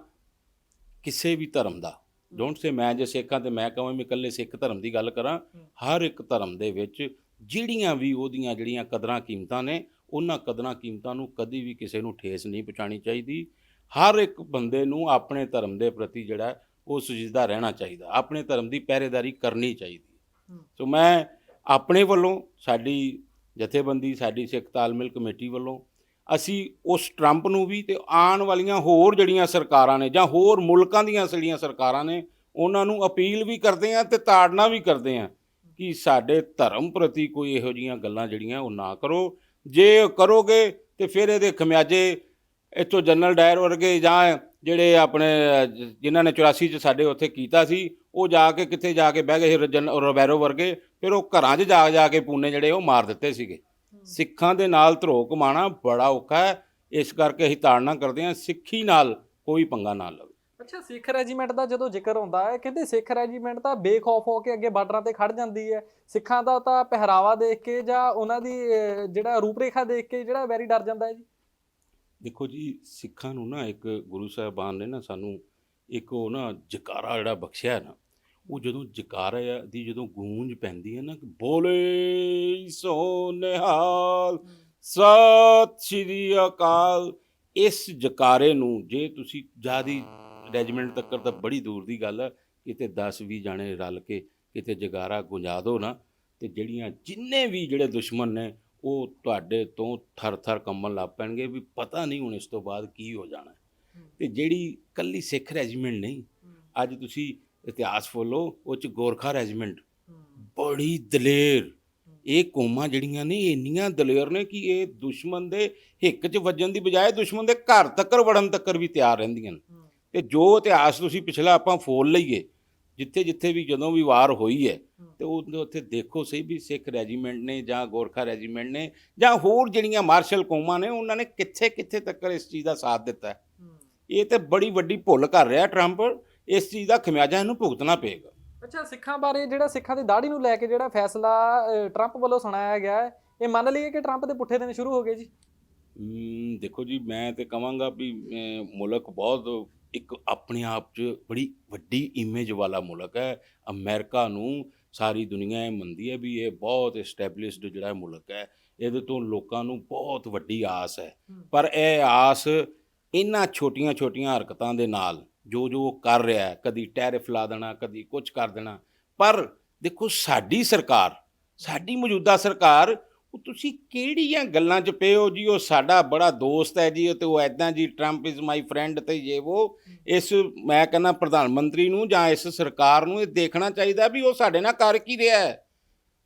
S2: ਕਿਸੇ ਵੀ ਧਰਮ ਦਾ। ਡੋਂਟ ਸੇ ਮੈਂ ਜੇ ਸਿੱਖਾਂ ਤੇ ਮੈਂ ਕਹਾਂ ਮੈਂ ਇਕੱਲੇ ਸਿੱਖ ਧਰਮ ਦੀ ਗੱਲ ਕਰਾਂ। ਹਰ ਇੱਕ ਧਰਮ ਦੇ ਵਿੱਚ ਜਿਹੜੀਆਂ ਵੀ ਉਹਦੀਆਂ ਜਿਹੜੀਆਂ ਕਦਰਾਂ ਕੀਮਤਾਂ ਨੇ, ਉਹਨਾਂ ਕਦਰਾਂ ਕੀਮਤਾਂ ਨੂੰ ਕਦੀ ਵੀ ਕਿਸੇ ਨੂੰ ਠੇਸ ਨਹੀਂ ਪਹੁੰਚਾਣੀ ਚਾਹੀਦੀ। ਹਰ ਇੱਕ ਬੰਦੇ ਨੂੰ ਆਪਣੇ ਧਰਮ ਦੇ ਪ੍ਰਤੀ ਜਿਹੜਾ ਉਹ ਸੁਜੀਦਾ ਰਹਿਣਾ ਚਾਹੀਦਾ। ਆਪਣੇ ਧਰਮ ਦੀ ਪਹਿਰੇਦਾਰੀ ਕਰਨੀ ਚਾਹੀਦੀ। ਸੋ ਮੈਂ ਆਪਣੇ ਵੱਲੋਂ, ਸਾਡੀ ਜਥੇਬੰਦੀ, ਸਾਡੀ ਸਿੱਖ ਤਾਲਮੇਲ ਕਮੇਟੀ ਵੱਲੋਂ ਅਸੀਂ ਉਸ ਟਰੰਪ ਨੂੰ ਵੀ ਤੇ ਆਉਣ ਵਾਲੀਆਂ ਹੋਰ ਜਿਹੜੀਆਂ ਸਰਕਾਰਾਂ ਨੇ ਜਾਂ ਹੋਰ ਮੁਲਕਾਂ ਦੀਆਂ ਜਿਹੜੀਆਂ ਸਰਕਾਰਾਂ ਨੇ ਉਹਨਾਂ ਨੂੰ ਅਪੀਲ ਵੀ ਕਰਦੇ ਆ ਤੇ ਤਾੜਨਾ ਵੀ ਕਰਦੇ ਆ ਕਿ ਸਾਡੇ ਧਰਮ ਪ੍ਰਤੀ ਕੋਈ ਇਹੋ ਜੀਆਂ ਗੱਲਾਂ ਜਿਹੜੀਆਂ ਉਹ ਨਾ ਕਰੋ। ਜੇ ਕਰੋਗੇ ਤੇ ਫਿਰ ਇਹਦੇ ਖਮਿਆਜੇ ਇੱਥੋਂ ਜਨਰਲ ਡਾਇਰ ਵਰਗੇ ਜਾਂ ਜਿਹੜੇ ਆਪਣੇ ਅਹ, ਜਿਨ੍ਹਾਂ ਨੇ 84 ਚ ਸਾਡੇ ਉੱਥੇ ਕੀਤਾ ਸੀ ਉਹ ਜਾ ਕੇ ਕਿੱਥੇ ਜਾ ਕੇ ਬਹਿ ਗਏ ਸੀ ਜਨ ਰੋਬੈਰੋ ਵਰਗੇ ਫਿਰ ਉਹ ਘਰਾਂ 'ਚ ਜਾ ਜਾ ਕੇ ਪੂਨੇ ਜਿਹੜੇ ਉਹ ਮਾਰ ਦਿੱਤੇ ਸੀਗੇ। ਸਿੱਖਾਂ ਦੇ ਨਾਲ ਧਰੋ ਕਮਾਣਾ ਬੜਾ ਔਖਾ ਹੈ। ਇਸ ਕਰਕੇ ਅਸੀਂ ਤਾੜਨਾ ਕਰਦੇ ਹਾਂ ਸਿੱਖੀ ਨਾਲ ਕੋਈ ਪੰਗਾ ਨਾ ਲਵੇ।
S1: ਅੱਛਾ ਸਿੱਖ ਰੈਜੀਮੈਂਟ ਦਾ ਜਦੋਂ ਜ਼ਿਕਰ ਹੁੰਦਾ ਹੈ ਕਹਿੰਦੇ ਸਿੱਖ ਰੈਜੀਮੈਂਟ ਤਾਂ ਬੇਖੌਫ ਹੋ ਕੇ ਅੱਗੇ ਬਾਰਡਰਾਂ ਤੇ ਖੜ ਜਾਂਦੀ ਹੈ। ਸਿੱਖਾਂ ਦਾ ਤਾਂ ਪਹਿਰਾਵਾ ਦੇਖ ਕੇ ਜਾਂ ਉਹਨਾਂ ਦੀ ਜਿਹੜਾ ਰੂਪਰੇਖਾ ਦੇਖ ਕੇ ਜਿਹੜਾ ਵੈਰੀ ਡਰ ਜਾਂਦਾ ਹੈ ਜੀ?
S2: ਦੇਖੋ ਜੀ ਸਿੱਖਾਂ ਨੂੰ ਨਾ ਇੱਕ ਗੁਰੂ ਸਾਹਿਬਾਨ ਨੇ ਨਾ ਸਾਨੂੰ ਇੱਕ ਉਹ ਨਾ ਜਕਾਰਾ ਜਿਹੜਾ ਬਖਸ਼ਿਆ ਨਾ ਉਹ ਜਦੋਂ ਜਕਾਰਾ ਦੀ ਜਦੋਂ ਗੂੰਜ ਪੈਂਦੀ ਹੈ ਨਾ ਕਿ ਬੋਲੇ ਸੋ ਨਿਹਾਲ ਸਤਿ ਸ਼੍ਰੀ ਅਕਾਲ। ਇਸ ਜਕਾਰੇ ਨੂੰ ਜੇ ਤੁਸੀਂ ਜਿਆਦੀ ਰੈਜੀਮੈਂਟ ਤੱਕ ਤਾਂ ਬੜੀ ਦੂਰ ਦੀ ਗੱਲ ਹੈ ਕਿਤੇ 10 20 ਜਾਣੇ ਰਲ ਕੇ ਕਿਤੇ ਜਗਾਰਾ ਗੁੰਜਾ ਦਿਓ ਨਾ ਤੇ ਜਿਹੜੀਆਂ ਜਿੰਨੇ ਵੀ ਜਿਹੜੇ ਦੁਸ਼ਮਣ ਨੇ ਉਹ ਤੁਹਾਡੇ ਤੋਂ ਥਰ-ਥਰ ਕੰਬਣ ਲੱਗ ਪੈਣਗੇ ਵੀ ਪਤਾ ਨਹੀਂ ਹੁਣ ਇਸ ਤੋਂ ਬਾਅਦ ਕੀ ਹੋ ਜਾਣਾ। ਤੇ ਜਿਹੜੀ ਕੱਲੀ ਸਿੱਖ ਰੈਜੀਮੈਂਟ ਨਹੀਂ ਅੱਜ ਤੁਸੀਂ ਇਤਿਹਾਸ ਫੋਲੋ ਉਹ ਚ ਗੋਰਖਾ ਰੈਜੀਮੈਂਟ। ਬੜੀ ਦਲੇਰ। ਇਹ ਕੌਮਾਂ ਜਿਹੜੀਆਂ ਨੇ ਇੰਨੀਆਂ ਦਲੇਰ ਨੇ ਕਿ ਇਹ ਦੁਸ਼ਮਣ ਦੇ ਹਿੱਕ 'ਚ ਵੱਜਣ ਦੀ ਬਜਾਏ ਦੁਸ਼ਮਣ ਦੇ ਘਰ ਤੱਕਰ ਵੜਨ ਤੱਕਰ ਵੀ ਤਿਆਰ ਰਹਿੰਦੀਆਂ ਨੇ। ਤੇ ਜੋ ਇਤਿਹਾਸ ਤੁਸੀਂ ਪਿਛਲਾ ਆਪਾਂ ਫੋਲ ਲਈਏ ਜਿੱਥੇ ਜਿੱਥੇ ਵੀ ਜਦੋਂ ਵੀ ਵਾਰ ਹੋਈ ਹੈ ਤੇ ਉਹ ਉੱਥੇ ਦੇਖੋ ਸਹੀ ਵੀ ਸਿੱਖ ਰੈਜੀਮੈਂਟ ਨੇ ਜਾਂ ਗੋਰਖਾ ਰੈਜੀਮੈਂਟ ਨੇ ਜਾਂ ਹੋਰ ਜਿਹੜੀਆਂ ਮਾਰਸ਼ਲ ਕੌਮਾਂ ਨੇ ਉਹਨਾਂ ਨੇ ਕਿੱਥੇ ਕਿੱਥੇ ਤੱਕਰ ਇਸ ਚੀਜ਼ ਦਾ ਸਾਥ ਦਿੱਤਾ ਇਹ ਤੇ ਬੜੀ ਵੱਡੀ ਭੁੱਲ ਕਰ ਰਿਹਾ ਟਰੰਪ। ਇਸ ਚੀਜ਼ ਦਾ ਖਮਿਆਜਾ ਇਹਨੂੰ ਭੁਗਤਣਾ ਪਏਗਾ।
S1: ਅੱਛਾ ਸਿੱਖਾਂ ਬਾਰੇ ਜਿਹੜਾ ਸਿੱਖਾਂ ਦੀ ਦਾੜੀ ਨੂੰ ਲੈ ਕੇ ਜਿਹੜਾ ਫੈਸਲਾ ਟਰੰਪ ਵੱਲੋਂ ਸੁਣਾਇਆ ਗਿਆ ਹੈ ਇਹ ਮੰਨ ਲਈਏ ਕਿ ਟਰੰਪ ਦੇ ਪੁੱਠੇ ਦਿਨ ਸ਼ੁਰੂ ਹੋ ਗਏ ਜੀ?
S2: ਦੇਖੋ ਜੀ ਮੈਂ ਤੇ ਕਹਾਂਗਾ ਵੀ ਮੁਲਕ ਬਹੁਤ ਇੱਕ ਆਪਣੇ ਆਪ 'ਚ ਬੜੀ ਵੱਡੀ ਇਮੇਜ ਵਾਲਾ ਮੁਲਕ ਹੈ। ਅਮਰੀਕਾ ਨੂੰ ਸਾਰੀ ਦੁਨੀਆ ਇਹ ਮੰਨਦੀ ਹੈ ਵੀ ਇਹ ਬਹੁਤ ਐਸਟੈਬਲਿਸ਼ਡ ਜਿਹੜਾ ਮੁਲਕ ਹੈ ਇਹਦੇ ਤੋਂ ਲੋਕਾਂ ਨੂੰ ਬਹੁਤ ਵੱਡੀ ਆਸ ਹੈ। ਪਰ ਇਹ ਆਸ ਇਹਨਾਂ ਛੋਟੀਆਂ-ਛੋਟੀਆਂ ਹਰਕਤਾਂ ਦੇ ਨਾਲ ਜੋ ਜੋ ਉਹ ਕਰ ਰਿਹਾ ਹੈ, ਕਦੀ ਟੈਰਿਫ ਲਾ ਦੇਣਾ, ਕਦੀ ਕੁਝ ਕਰ ਦੇਣਾ। ਪਰ ਦੇਖੋ, ਸਾਡੀ ਸਰਕਾਰ, ਸਾਡੀ ਮੌਜੂਦਾ ਸਰਕਾਰ, ਉਹ ਤੁਸੀਂ ਕਿਹੜੀਆਂ ਗੱਲਾਂ 'ਚ ਪਏ ਹੋ ਜੀ? ਉਹ ਸਾਡਾ ਬੜਾ ਦੋਸਤ ਹੈ ਜੀ, ਤੇ ਉਹ ਐਦਾਂ ਜੀ ਟਰੰਪ ਇਜ਼ ਮਾਈ ਫਰੈਂਡ ਤੇ ਇਹ ਉਹ ਇਸ, ਮੈਂ ਕਹਿੰਦਾ ਪ੍ਰਧਾਨ ਮੰਤਰੀ ਨੂੰ ਜਾਂ ਇਸ ਸਰਕਾਰ ਨੂੰ ਇਹ ਦੇਖਣਾ ਚਾਹੀਦਾ ਵੀ ਉਹ ਸਾਡੇ ਨਾਲ ਕਰ ਕੀ ਰਿਹਾ ਹੈ।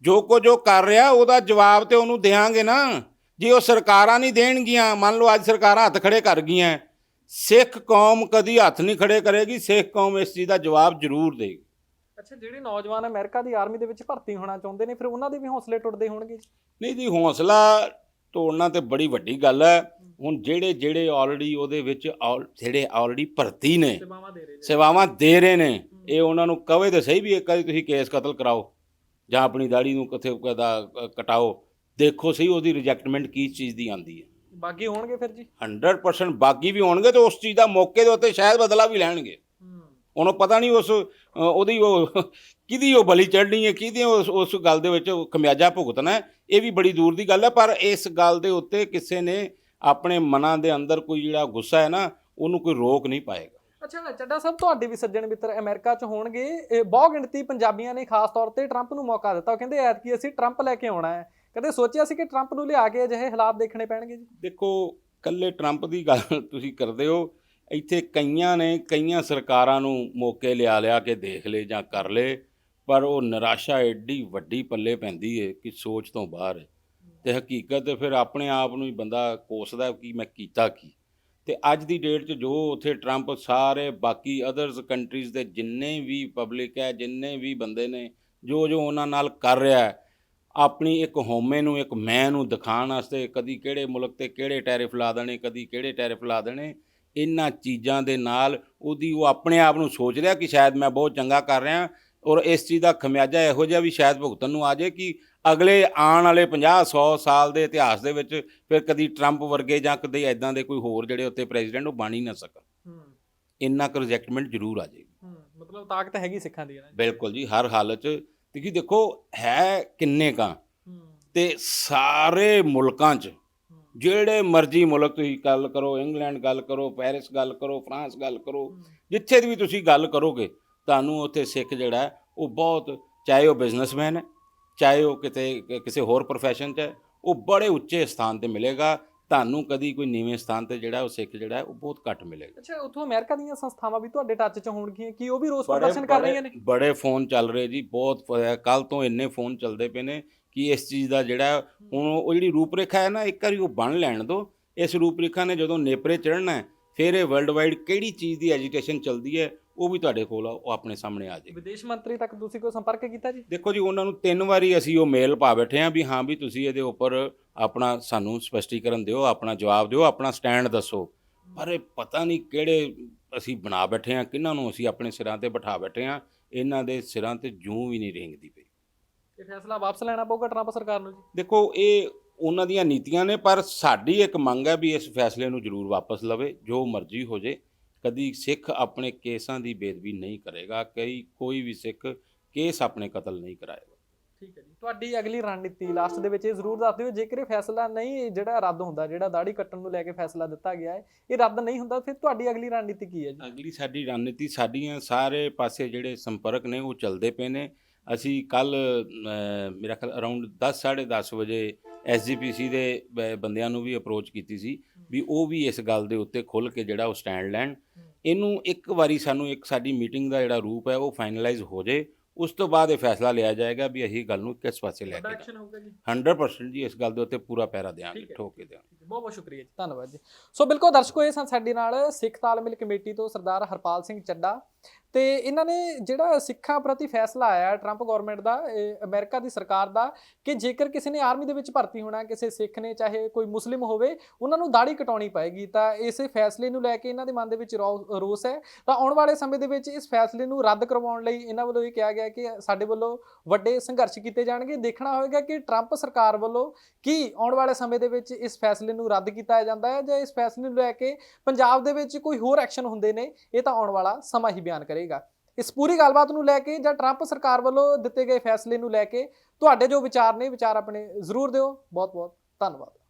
S2: ਜੋ ਕੁਝ ਉਹ ਕਰ ਰਿਹਾ, ਉਹਦਾ ਜਵਾਬ ਤੇ ਉਹਨੂੰ ਦੇਾਂਗੇ ਨਾ। ਜੇ ਉਹ ਸਰਕਾਰਾਂ ਨਹੀਂ ਦੇਣਗੀਆਂ, ਮੰਨ ਲਓ ਅੱਜ ਸਰਕਾਰਾਂ ਹੱਥ ਖੜੇ ਕਰ ਗਈਆਂ ਸਿੱਖ ਕੌਮ ਕਦੀ ਹੱਥ ਨਹੀਂ ਖੜੇ ਕਰੇਗੀ ਸਿੱਖ ਕੌਮ ਇਸ ਚੀਜ਼ ਦਾ ਜਵਾਬ ਜ਼ਰੂਰ ਦੇਗੀ।
S1: ਅੱਛਾ ਜਿਹੜੇ ਨੌਜਵਾਨ ਅਮਰੀਕਾ ਦੀ ਆਰਮੀ ਦੇ ਵਿੱਚ ਭਰਤੀ ਹੋਣਾ ਚਾਹੁੰਦੇ ਨੇ ਫਿਰ ਉਹਨਾਂ ਦੇ ਵੀ ਹੌਸਲੇ ਟੁੱਟਦੇ ਹੋਣਗੇ
S2: ਨਹੀਂ ਜੀ ਹੌਸਲਾ ਤੋੜਨਾ ਤੇ ਬੜੀ ਵੱਡੀ ਗੱਲ ਹੈ। ਹੁਣ ਜਿਹੜੇ ਜਿਹੜੇ ਆਲਰੇਡੀ ਉਹਦੇ ਵਿੱਚ ਜਿਹੜੇ ਆਲਰੇਡੀ ਭਰਤੀ ਨੇ
S1: ਸੇਵਾਵਾਂ ਦੇ ਰਹੇ ਨੇ।
S2: ਇਹ ਉਹਨਾਂ ਨੂੰ ਕਵੇ ਤਾਂ ਸਹੀ ਵੀ ਇੱਕ ਵਾਰੀ ਤੁਸੀਂ ਕੇਸ ਕਤਲ ਕਰਾਓ ਜਾਂ ਆਪਣੀ ਦਾੜੀ ਨੂੰ ਕਿਥੇ ਕਦਾ ਕਟਾਓ। ਦੇਖੋ ਸਹੀ ਉਹਦੀ ਰਿਜੈਕਟਮੈਂਟ ਕੀ ਚੀਜ਼ ਦੀ ਆਂਦੀ ਹੈ।
S1: ਬਾਗੀ ਹੋਣਗੇ ਫਿਰ ਜੀ?
S2: 100% ਬਾਗੀ ਵੀ ਹੋਣਗੇ ਤੇ ਉਸ ਚੀਜ਼ ਦਾ ਮੌਕੇ ਦੇ ਉੱਤੇ ਸ਼ਾਇਦ ਬਦਲਾ ਵੀ ਲੈਣਗੇ। ਉਹਨੂੰ ਪਤਾ ਨਹੀਂ ਉਸ ਉਹਦੀ ਉਹ ਕਿਹਦੀ ਉਹ ਬਲੀ ਚੜਨੀ ਹੈ ਕਿਹਦੀ ਉਸ ਉਸ ਗੱਲ ਦੇ ਵਿੱਚ ਖਮਿਆਜਾ ਭੁਗਤਣਾ ਹੈ ਇਹ ਵੀ ਬੜੀ ਦੂਰ ਦੀ ਗੱਲ ਹੈ ਪਰ ਇਸ ਗੱਲ ਦੇ ਉੱਤੇ ਕਿਸੇ ਨੇ ਆਪਣੇ ਮਨਾਂ ਦੇ ਅੰਦਰ ਕੋਈ ਜਿਹੜਾ ਗੁੱਸਾ ਹੈ ਨਾ ਉਹਨੂੰ ਕੋਈ ਰੋਕ ਨਹੀਂ ਪਾਏਗਾ।
S1: ਅੱਛਾ ਚੱਡਾ ਸਾਹਿਬ ਤੁਹਾਡੇ ਵੀ ਸੱਜਣ ਮਿੱਤਰ ਅਮਰੀਕਾ 'ਚ ਹੋਣਗੇ ਇਹ ਬਹੁ ਗਿਣਤੀ ਪੰਜਾਬੀਆਂ ਨੇ ਖਾਸ ਤੌਰ ਤੇ ਟਰੰਪ ਨੂੰ ਮੌਕਾ ਦਿੱਤਾ। ਉਹ ਕਹਿੰਦੇ ਐਤਕੀ ਅਸੀਂ ਟਰੰਪ ਲੈ ਕੇ ਆਉਣਾ ਹੈ। ਕਦੇ ਸੋਚਿਆ ਸੀ ਕਿ ਟਰੰਪ ਨੂੰ ਲਿਆ ਕੇ ਅਜਿਹੇ ਹਾਲਾਤ ਦੇਖਣੇ ਪੈਣਗੇ ਜੀ?
S2: ਦੇਖੋ ਕੱਲੇ ਟਰੰਪ ਦੀ ਗੱਲ ਤੁਸੀਂ ਕਰਦੇ ਹੋ, ਇੱਥੇ ਕਈਆਂ ਨੇ ਕਈਆਂ ਸਰਕਾਰਾਂ ਨੂੰ ਮੌਕੇ ਲਿਆ ਲਿਆ ਕੇ ਦੇਖ ਲਏ ਜਾਂ ਕਰ ਲਏ, ਪਰ ਉਹ ਨਿਰਾਸ਼ਾ ਐਡੀ ਵੱਡੀ ਪੱਲੇ ਪੈਂਦੀ ਹੈ ਕਿ ਸੋਚ ਤੋਂ ਬਾਹਰ ਹੈ ਤੇ ਹਕੀਕਤ ਤੇ ਫਿਰ ਆਪਣੇ ਆਪ ਨੂੰ ਹੀ ਬੰਦਾ ਕੋਸਦਾ ਕਿ ਮੈਂ ਕੀਤਾ ਕੀ? ਤੇ ਅੱਜ ਦੀ ਡੇਟ 'ਚ ਜੋ ਉੱਥੇ ਟਰੰਪ ਸਾਰੇ ਬਾਕੀ ਅਦਰਸ ਕੰਟਰੀਜ਼ ਦੇ ਜਿੰਨੇ ਵੀ ਪਬਲਿਕ ਹੈ, ਜਿੰਨੇ ਵੀ ਬੰਦੇ ਨੇ ਜੋ ਜੋ ਉਹਨਾਂ ਨਾਲ ਕਰ ਰਿਹਾ ਹੈ ਆਪਣੀ ਇੱਕ ਹਉਮੈ ਨੂੰ ਇੱਕ ਮੈਂ ਨੂੰ ਦਿਖਾਉਣ ਵਾਸਤੇ ਕਦੀ ਕਿਹੜੇ ਮੁਲਕ ਤੇ ਕਿਹੜੇ ਟੈਰਿਫ ਲਾ ਦੇਣੇ ਕਦੀ ਕਿਹੜੇ ਟੈਰਿਫ ਲਾ ਦੇਣੇ ਇਹਨਾਂ ਚੀਜ਼ਾਂ ਦੇ ਨਾਲ ਉਹਦੀ ਉਹ ਆਪਣੇ ਆਪ ਨੂੰ ਸੋਚ ਰਿਹਾ ਕਿ ਸ਼ਾਇਦ ਮੈਂ ਬਹੁਤ ਚੰਗਾ ਕਰ ਰਿਹਾ ਔਰ ਇਸ ਚੀਜ਼ ਦਾ ਖਮਿਆਜਾ ਇਹੋ ਜਿਹਾ ਵੀ ਸ਼ਾਇਦ ਭੁਗਤਣ ਨੂੰ ਆ ਜਾਏ ਕਿ ਅਗਲੇ ਆਉਣ ਵਾਲੇ 50 100 ਸਾਲ ਦੇ ਇਤਿਹਾਸ ਦੇ ਵਿੱਚ ਫਿਰ ਕਦੀ ਟਰੰਪ ਵਰਗੇ ਜਾਂ ਕਦੇ ਐਦਾਂ ਦੇ ਕੋਈ ਹੋਰ ਜਿਹੜੇ ਉੱਤੇ ਪ੍ਰੈਜ਼ੀਡੈਂਟ ਉਹ ਬਣ ਹੀ ਨਾ ਸਕਣ। ਇੰਨਾ ਕੁ ਰਿਜੈਕਟਮੈਂਟ ਜ਼ਰੂਰ ਆ ਜਾਏਗੀ।
S1: ਮਤਲਬ ਤਾਕਤ ਹੈਗੀ ਸਿੱਖਾਂ ਦੀ
S2: ਬਿਲਕੁਲ ਜੀ ਹਰ ਹਾਲਤ 'ਚ ਕਿਉਂਕਿ ਦੇਖੋ ਹੈ ਕਿੰਨੇ ਕਾਂ? ਤੇ ਸਾਰੇ ਮੁਲਕਾਂ 'ਚ ਜਿਹੜੇ ਮਰਜ਼ੀ ਮੁਲਕ ਤੁਸੀਂ ਗੱਲ ਕਰੋ ਇੰਗਲੈਂਡ ਗੱਲ ਕਰੋ ਪੈਰਿਸ ਗੱਲ ਕਰੋ ਫਰਾਂਸ ਗੱਲ ਕਰੋ ਜਿੱਥੇ ਦੀ ਵੀ ਤੁਸੀਂ ਗੱਲ ਕਰੋਗੇ ਤੁਹਾਨੂੰ ਉੱਥੇ ਸਿੱਖ ਜਿਹੜਾ ਉਹ ਬਹੁਤ ਚਾਹੇ ਉਹ ਬਿਜ਼ਨਸਮੈਨ ਹੈ ਚਾਹੇ ਉਹ ਕਿਤੇ ਕਿ- ਕਿਸੇ ਹੋਰ ਪ੍ਰੋਫੈਸ਼ਨ 'ਚ ਹੈ ਉਹ ਬੜੇ ਉੱਚੇ ਸਥਾਨ ਤੇ ਮਿਲੇਗਾ ਤੁਹਾਨੂੰ ਕਦੀ ਕੋਈ ਨੀਵੇਂ ਸਥਾਨ ਤੇ ਜਿਹੜਾ ਉਹ ਸਿੱਖ ਜਿਹੜਾ ਉਹ ਬਹੁਤ ਘੱਟ ਮਿਲੇਗਾ।
S1: ਅੱਛਾ ਉੱਥੋਂ ਅਮਰੀਕਾ ਦੀਆਂ ਸੰਸਥਾਵਾਂ ਵੀ ਤੁਹਾਡੇ ਟੱਚ 'ਚ ਹੋਣਗੀਆਂ ਕੀ ਉਹ ਵੀ ਰੋਸ ਪ੍ਰਦਰਸ਼ਨ ਕਰ ਰਹੀਆਂ ਨੇ?
S2: ਬੜੇ- ਫੋਨ ਚੱਲ ਰਹੇ ਜੀ ਬਹੁਤ ਕੱਲ ਤੋਂ ਇੰਨੇ ਫੋਨ ਚੱਲਦੇ ਪਏ ਨੇ ਕਿ ਇਸ ਚੀਜ਼ ਦਾ ਜਿਹੜਾ ਹੁਣ ਉਹ ਜਿਹੜੀ ਰੂਪਰੇਖਾ ਹੈ ਨਾ ਇੱਕ ਵਾਰੀ ਉਹ ਬਣ ਲੈਣ ਦਿਓ। ਇਸ ਰੂਪਰੇਖਾ ਨੇ ਜਦੋਂ ਨੇਪਰੇ ਚੜ੍ਹਨਾ ਹੈ ਫਿਰ ਇਹ ਵਰਲਡ ਵਾਈਡ ਕਿਹੜੀ ਚੀਜ਼ ਦੀ ਐਜੀਟੇਸ਼ਨ ਚੱਲਦੀ ਹੈ ਉਹ ਵੀ ਤੁਹਾਡੇ ਕੋਲ ਆ, ਉਹ ਆਪਣੇ ਸਾਹਮਣੇ ਆ ਜਾਏਗੀ
S1: ਵਿਦੇਸ਼ ਮੰਤਰੀ ਤੱਕ ਤੁਸੀਂ ਕੋਈ ਸੰਪਰਕ ਕੀਤਾ ਜੀ?
S2: ਦੇਖੋ ਜੀ ਉਹਨਾਂ ਨੂੰ ਤਿੰਨ ਵਾਰੀ ਅਸੀਂ ਉਹ ਮੇਲ ਪਾ ਬੈਠੇ ਹਾਂ ਵੀ ਹਾਂ ਵੀ ਤੁਸੀਂ ਇਹਦੇ ਉੱਪਰ ਆਪਣਾ ਸਾਨੂੰ ਸਪਸ਼ਟੀਕਰਨ ਦਿਓ ਆਪਣਾ ਜਵਾਬ ਦਿਓ ਆਪਣਾ ਸਟੈਂਡ ਦੱਸੋ। ਪਰ ਇਹ ਪਤਾ ਨਹੀਂ ਕਿਹੜੇ ਅਸੀਂ ਬਣਾ ਬੈਠੇ ਹਾਂ ਕਿਹਨਾਂ ਨੂੰ ਅਸੀਂ ਆਪਣੇ ਸਿਰਾਂ ਤੇ ਬਿਠਾ ਬੈਠੇ ਹਾਂ ਇਹਨਾਂ ਦੇ ਸਿਰਾਂ ਤੇ ਜੂੰ ਵੀ ਨਹੀਂ ਰੇਂਗਦੀ ਪਈ।
S1: ਇਹ ਫੈਸਲਾ ਵਾਪਸ ਲੈਣਾ ਪਊਗਾ ਟਰੰਪ ਸਰਕਾਰ ਨੂੰ ਜੀ?
S2: ਦੇਖੋ ਇਹ ਉਹਨਾਂ ਦੀਆਂ ਨੀਤੀਆਂ ਨੇ ਪਰ ਸਾਡੀ ਇੱਕ ਮੰਗ ਹੈ ਵੀ ਇਸ ਫੈਸਲੇ ਨੂੰ ਜ਼ਰੂਰ ਵਾਪਸ ਲਵੇ ਜੋ ਮਰਜ਼ੀ ਹੋ ਜੇ। ਕਦੀ ਸਿੱਖ ਆਪਣੇ ਕੇਸਾਂ ਦੀ ਬੇਦਬੀ ਨਹੀਂ ਕਰੇਗਾ ਕਈ ਕੋਈ ਵੀ ਸਿੱਖ ਕੇਸ ਆਪਣੇ ਕਤਲ ਨਹੀਂ ਕਰਾਏਗਾ।
S1: ਠੀਕ ਹੈ ਜੀ। ਤੁਹਾਡੀ ਅਗਲੀ ਰਣਨੀਤੀ ਲਾਸਟ ਦੇ ਵਿੱਚ ਇਹ ਜ਼ਰੂਰ ਦੱਸ ਦਿਓ ਜੇਕਰ ਇਹ ਫੈਸਲਾ ਨਹੀਂ ਜਿਹੜਾ ਰੱਦ ਹੁੰਦਾ ਜਿਹੜਾ ਦਾੜੀ ਕੱਟਣ ਨੂੰ ਲੈ ਕੇ ਫੈਸਲਾ ਦਿੱਤਾ ਗਿਆ ਹੈ ਇਹ ਰੱਦ ਨਹੀਂ ਹੁੰਦਾ ਫਿਰ ਤੁਹਾਡੀ ਅਗਲੀ ਰਣਨੀਤੀ ਕੀ ਹੈ ਜੀ?
S2: ਅਗਲੀ ਸਾਡੀ ਰਣਨੀਤੀ ਸਾਡੀਆਂ ਸਾਰੇ ਪਾਸੇ ਜਿਹੜੇ ਸੰਪਰਕ ਨੇ ਉਹ ਚੱਲਦੇ ਪਏ ਨੇ। ਅਸੀਂ ਕੱਲ ਮੇਰਾ ਖਿਆਲ ਅਰਾਊਂਡ 10 10:30 ਵਜੇ ਐਸਜੀਪੀਸੀ ਦੇ ਬੰਦਿਆਂ ਨੂੰ ਵੀ ਅਪਰੋਚ ਕੀਤੀ ਸੀ। ਵੀ ਉਹ ਵੀ ਇਸ ਗੱਲ ਦੇ ਉੱਤੇ ਖੁੱਲ ਕੇ ਜਿਹੜਾ ਉਹ ਸਟੈਂਡ ਲੈਣ। ਇਹਨੂੰ ਇੱਕ ਵਾਰੀ ਸਾਨੂੰ ਇੱਕ ਸਾਡੀ ਮੀਟਿੰਗ ਦਾ ਜਿਹੜਾ ਰੂਪ ਹੈ ਉਹ ਫਾਈਨਲਾਈਜ਼ ਹੋ ਜੇ ਉਸ ਤੋਂ ਬਾਅਦ ਇਹ ਫੈਸਲਾ ਲਿਆ ਜਾਏਗਾ ਵੀ ਅਸੀਂ ਗੱਲ ਨੂੰ ਕਿਸ ਪਾਸੇ ਲੈ ਕੇ
S1: ਐਕਸ਼ਨ ਹੋਊਗਾ ਜੀ।
S2: ਜਾਣਾ 100% ਜੀ ਇਸ ਗੱਲ ਦੇ ਉੱਤੇ ਪੂਰਾ ਪੈਰਾ ਦਿਆਂਗੇ।
S1: ਠੀਕ
S2: ਕੇ
S1: ਬਹੁਤ ਬਹੁਤ ਸ਼ੁਕਰੀਆ ਜੀ। ਧੰਨਵਾਦ ਜੀ। ਸੋ ਬਿਲਕੁਲ ਦਰਸ਼ਕੋ ਇਹ ਸਨ ਸਾਡੇ ਨਾਲ ਸਿੱਖ ਤਾਲਮੇਲ ਕਮੇਟੀ ਤੋਂ ਸਰਦਾਰ ਹਰਪਾਲ ਸਿੰਘ ਚੱਡਾ। ਤੇ ਇਹਨਾਂ ਨੇ ਜਿਹੜਾ ਸਿੱਖਾਂ ਪ੍ਰਤੀ ਫੈਸਲਾ ਆਇਆ ਟਰੰਪ ਗਵਰਨਮੈਂਟ ਦਾ, ਇਹ ਅਮਰੀਕਾ ਦੀ ਸਰਕਾਰ ਦਾ, ਕਿ ਜੇਕਰ ਕਿਸੇ ਨੇ ਆਰਮੀ ਦੇ ਵਿੱਚ ਭਰਤੀ ਹੋਣਾ, ਕਿਸੇ ਸਿੱਖ ਨੇ, ਚਾਹੇ ਕੋਈ ਮੁਸਲਿਮ ਹੋਵੇ, ਉਹਨਾਂ ਨੂੰ ਦਾੜੀ ਕਟਾਉਣੀ ਪਏਗੀ, ਤਾਂ ਇਸੇ ਫੈਸਲੇ ਨੂੰ ਲੈ ਕੇ ਇਹਨਾਂ ਦੇ ਮਨ ਦੇ ਵਿੱਚ ਰੋ- ਰੋਸ ਹੈ। ਤਾਂ ਆਉਣ ਵਾਲੇ ਸਮੇਂ ਦੇ ਵਿੱਚ ਇਸ ਫੈਸਲੇ ਨੂੰ ਰੱਦ ਕਰਵਾਉਣ ਲਈ ਇਹਨਾਂ ਵੱਲੋਂ ਇਹ ਕਿਹਾ ਗਿਆ ਕਿ ਸਾਡੇ ਵੱਲੋਂ ਵੱਡੇ ਸੰਘਰਸ਼ ਕੀਤੇ ਜਾਣਗੇ। ਦੇਖਣਾ ਹੋਵੇਗਾ ਕਿ ਟਰੰਪ ਸਰਕਾਰ ਵੱਲੋਂ ਕੀ ਆਉਣ ਵਾਲੇ ਸਮੇਂ ਦੇ ਵਿੱਚ ਇਸ ਫੈਸਲੇ ਨੂੰ ਰੱਦ ਕੀਤਾ ਜਾਂਦਾ ਹੈ ਜਾਂ ਇਸ ਫੈਸਲੇ ਨੂੰ ਲੈ ਕੇ ਪੰਜਾਬ ਦੇ ਵਿੱਚ ਕੋਈ ਹੋਰ ਐਕਸ਼ਨ ਹੁੰਦੇ ਨੇ, ਇਹ ਤਾਂ ਆਉਣ ਵਾਲਾ ਸਮਾਂ ਹੀ ਬਿਆਨ ਕਰੇਗਾ। ਕਰੇਗਾ। ਇਸ ਪੂਰੀ ਗੱਲਬਾਤ ਨੂੰ ਲੈ ਕੇ ਜਾਂ ਟਰੰਪ ਸਰਕਾਰ ਵੱਲੋਂ ਦਿੱਤੇ ਗਏ ਫੈਸਲੇ ਨੂੰ ਲੈ ਕੇ ਤੁਹਾਡੇ ਜੋ ਵਿਚਾਰ ਨੇ, ਵਿਚਾਰ ਆਪਣੇ ਜ਼ਰੂਰ ਦਿਓ। ਬਹੁਤ ਬਹੁਤ ਧੰਨਵਾਦ।